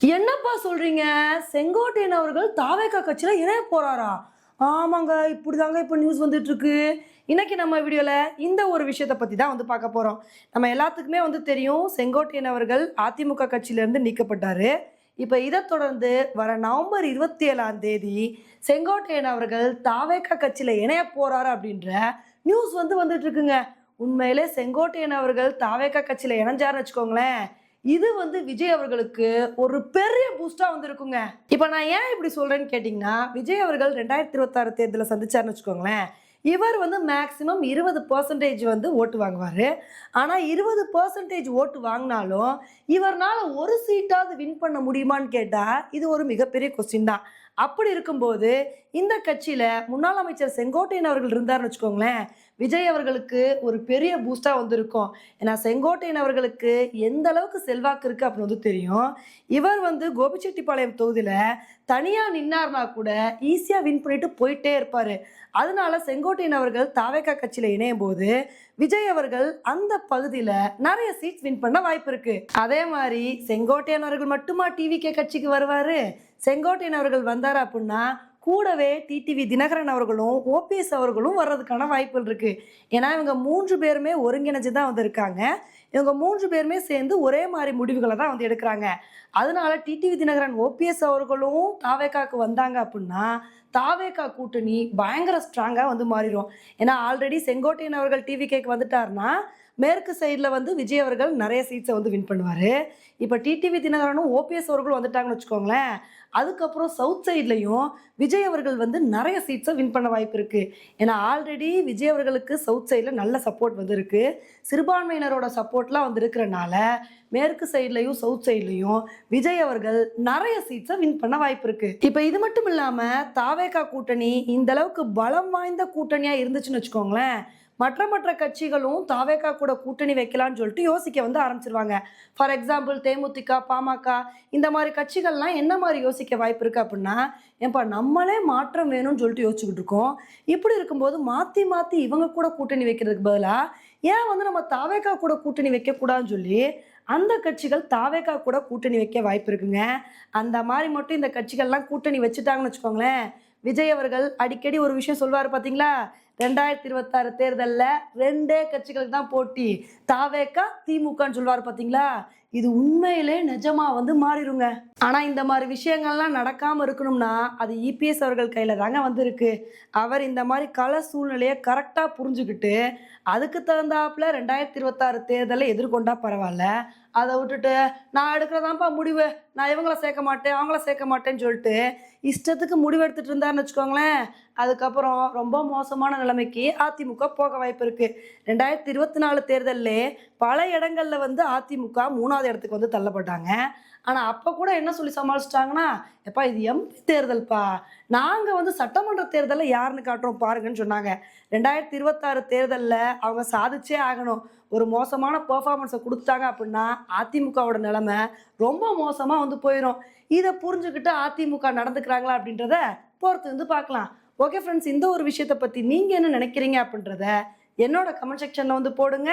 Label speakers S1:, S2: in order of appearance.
S1: என்னப்பா சொல்றீங்க? செங்கோட்டையன் அவர்கள் தாவேக்கா கட்சியில இணைய போறாரா? ஆமாங்க இப்படிதாங்க இப்போ நியூஸ் வந்துட்டு இருக்கு இன்னைக்கு நம்ம வீடியோல இந்த ஒரு விஷயத்த பத்தி தான் வந்து பார்க்க போறோம். நம்ம எல்லாத்துக்குமே வந்து தெரியும் செங்கோட்டையன் அவர்கள் அதிமுக கட்சியில இருந்து நீக்கப்பட்டாரு. இப்போ இதை தொடர்ந்து வர நவம்பர் இருபத்தி ஏழாம் தேதி செங்கோட்டையன் அவர்கள் தாவேக்கா கட்சியில இணைய போறாரு அப்படின்ற நியூஸ் வந்து வந்துட்டு இருக்குங்க உண்மையிலே செங்கோட்டையன் அவர்கள் தாவேக்கா கட்சியில இணைஞ்சாருன்னு வச்சுக்கோங்களேன். இது வந்து விஜய் அவர்களுக்கு ஒரு பெரிய பூஸ்டா வந்திருக்குங்க. இப்போ நான் ஏன் இப்படி சொல்றேன்னு கேட்டிங்கன்னா விஜய் அவர்கள் ரெண்டாயிரத்தி இருபத்தாறு தேர்தலில் சந்திச்சார்னு வச்சுக்கோங்களேன். இவர் வந்து மேக்சிமம் இருபது பர்சன்டேஜ் வந்து ஓட்டு வாங்குவார். ஆனால் இருபது பர்சன்டேஜ் ஓட்டு வாங்கினாலும் இவர்னால ஒரு சீட்டாவது வின் பண்ண முடியுமான்னு கேட்டால் இது ஒரு மிகப்பெரிய கொஸ்டின் தான். அப்படி இருக்கும்போது இந்த கட்சியில் முன்னாள் அமைச்சர் செங்கோட்டையன் அவர்கள் இருந்தார்னு வச்சுக்கோங்களேன் விஜய் அவர்களுக்கு ஒரு பெரிய பூஸ்டாக வந்திருக்கும். ஏன்னா செங்கோட்டையன் அவர்களுக்கு எந்த அளவுக்கு செல்வாக்கு இருக்குது அப்படின்னு வந்து தெரியும். இவர் வந்து கோபிச்செட்டிப்பாளையம் தொகுதியில் தனியாக நின்னார்னா கூட ஈஸியாக வின் பண்ணிட்டு போயிட்டே இருப்பார். அதனால செங்கோட்டையன் அவர்கள் தாவேக்கா கட்சியில் இணையும் போது விஜய் அவர்கள் அந்த பகுதியில் நிறைய சீட்ஸ் வின் பண்ண வாய்ப்பு இருக்குது அதே மாதிரி செங்கோட்டையன் அவர்கள் மட்டுமா டிவிகே கட்சிக்கு வருவார்? செங்கோட்டையன் அவர்கள் வந்தார் அப்படின்னா கூடவே டிடிவி தினகரன் அவர்களும் ஓபிஎஸ் அவர்களும் வர்றதுக்கான வாய்ப்புகள் இருக்குது ஏன்னா இவங்க மூன்று பேருமே ஒருங்கிணைஞ்சு தான் வந்திருக்காங்க இவங்க மூன்று பேருமே சேர்ந்து ஒரே மாதிரி முடிவுகளை தான் வந்து எடுக்கிறாங்க. அதனால டிடிவி தினகரன் ஓபிஎஸ் அவர்களும் தாவேக்காக்கு வந்தாங்க அப்படின்னா தாவேகா கூட்டணி பயங்கர ஸ்ட்ராங்காக வந்து மாறிடும் ஏன்னா ஆல்ரெடி செங்கோட்டையன் அவர்கள் டிவி கேக்கு வந்துட்டாருன்னா மேற்கு சைடில் வந்து விஜய் அவர்கள் நிறைய சீட்ஸை வந்து வின் பண்ணுவார். இப்போ டிடிவி தினகரனும் ஓபிஎஸ் அவர்களும் வந்துட்டாங்கன்னு வச்சுக்கோங்களேன் அதுக்கப்புறம் சவுத் சைட்லையும் விஜய் அவர்கள் வந்து நிறைய சீட்ஸை வின் பண்ண வாய்ப்பு இருக்குது ஏன்னா ஆல்ரெடி விஜய் அவர்களுக்கு சவுத் சைடில் நல்ல சப்போர்ட் வந்து இருக்குது சிறுபான்மையினரோட சப்போர்ட்லாம் வந்து இருக்கிறனால மேற்கு சைட்லையும் சவுத் சைட்லையும் விஜய் அவர்கள் நிறைய சீட்ஸை வின் பண்ண வாய்ப்பு இருக்குது இப்போ இது மட்டும் இல்லாமல் தாவேகா கூட்டணி இந்த அளவுக்கு பலம் வாய்ந்த கூட்டணியாக இருந்துச்சுன்னு வச்சுக்கோங்களேன். மற்ற மற்ற கட்சிகளும் தாவேக்கா கூட கூட்டணி வைக்கலாம்னு சொல்லிட்டு யோசிக்க வந்து ஆரம்பிச்சிருவாங்க. ஃபார் எக்ஸாம்பிள் தேமுதிக பாமக இந்த மாதிரி கட்சிகள்லாம் என்ன மாதிரி யோசிக்க வாய்ப்பு இருக்கு அப்படின்னா ஏன்பா நம்மளே மாற்றம் வேணும்னு சொல்லிட்டு யோசிச்சுக்கிட்டு இருக்கோம். இப்படி இருக்கும்போது மாற்றி மாற்றி இவங்க கூட கூட்டணி வைக்கிறதுக்கு பதிலாக ஏன் வந்து நம்ம தாவேக்கா கூட கூட்டணி வைக்கக்கூடாதுன்னு சொல்லி அந்த கட்சிகள் தாவேக்கா கூட கூட்டணி வைக்க வாய்ப்பு இருக்குங்க. அந்த மாதிரி மட்டும் இந்த கட்சிகள்லாம் கூட்டணி வச்சுட்டாங்கன்னு வச்சுக்கோங்களேன். விஜய் அவர்கள் அடிக்கடி ஒரு விஷயம் சொல்வார் பார்த்தீங்களா ரெண்டாயிரத்தி இருபத்தாறு தேர்தலில் ரெண்டே கட்சிகளுக்கு தான் போட்டி. தாவேக்கா திமுகன்னு சொல்வார் பார்த்தீங்களா இது உண்மையிலே நிஜமா வந்து மாறிடுங்க ஆனால் இந்த மாதிரி விஷயங்கள்லாம் நடக்காமல் இருக்கணும்னா அது இபிஎஸ் அவர்கள் கையில் தாங்க வந்திருக்கு. அவர் இந்த மாதிரி கல சூழ்நிலையை கரெக்டாக புரிஞ்சுக்கிட்டு அதுக்கு தகுந்தாப்புல ரெண்டாயிரத்தி இருபத்தாறு தேர்தலை எதிர்கொண்டா பரவாயில்ல. அதை விட்டுட்டு நான் எடுக்கிறதாப்பா முடிவு. நான் இவங்கள சேர்க்க மாட்டேன் அவங்கள சேர்க்க மாட்டேன்னு சொல்லிட்டு இஷ்டத்துக்கு முடிவு எடுத்துட்டு இருந்தாருன்னு வச்சுக்கோங்களேன். அதுக்கப்புறம் ரொம்ப மோசமான நிலைமைக்கு அதிமுக போக வாய்ப்பு இருக்கு. ரெண்டாயிரத்தி இருபத்தி நாலு தேர்தல்லே பல இடங்கள்ல வந்து அதிமுக மூணாவது இடத்துக்கு வந்து தள்ளப்பட்டாங்க. ஆனால் அப்போ கூட என்ன சொல்லி சமாளிச்சிட்டாங்கன்னா எப்பா இது எம்பி தேர்தல்ப்பா நாங்கள் வந்து சட்டமன்ற தேர்தலில் யாருன்னு காட்டுறோம் பாருங்கன்னு சொன்னாங்க. ரெண்டாயிரத்தி இருபத்தாறு தேர்தலில் அவங்க சாதிச்சே ஆகணும். ஒரு மோசமான பெர்ஃபார்மன்ஸை கொடுத்துட்டாங்க அப்படின்னா அதிமுகவோட நிலைமை ரொம்ப மோசமாக வந்து போயிடும் இதை புரிஞ்சுக்கிட்டு அதிமுக நடந்துக்கிறாங்களா அப்படின்றத பொறுத்து வந்து பார்க்கலாம். ஓகே ஃப்ரெண்ட்ஸ் இந்த ஒரு விஷயத்தை பற்றி நீங்கள் என்ன நினைக்கிறீங்க அப்படின்றத என்னோட கமெண்ட் செக்ஷனில் வந்து போடுங்க.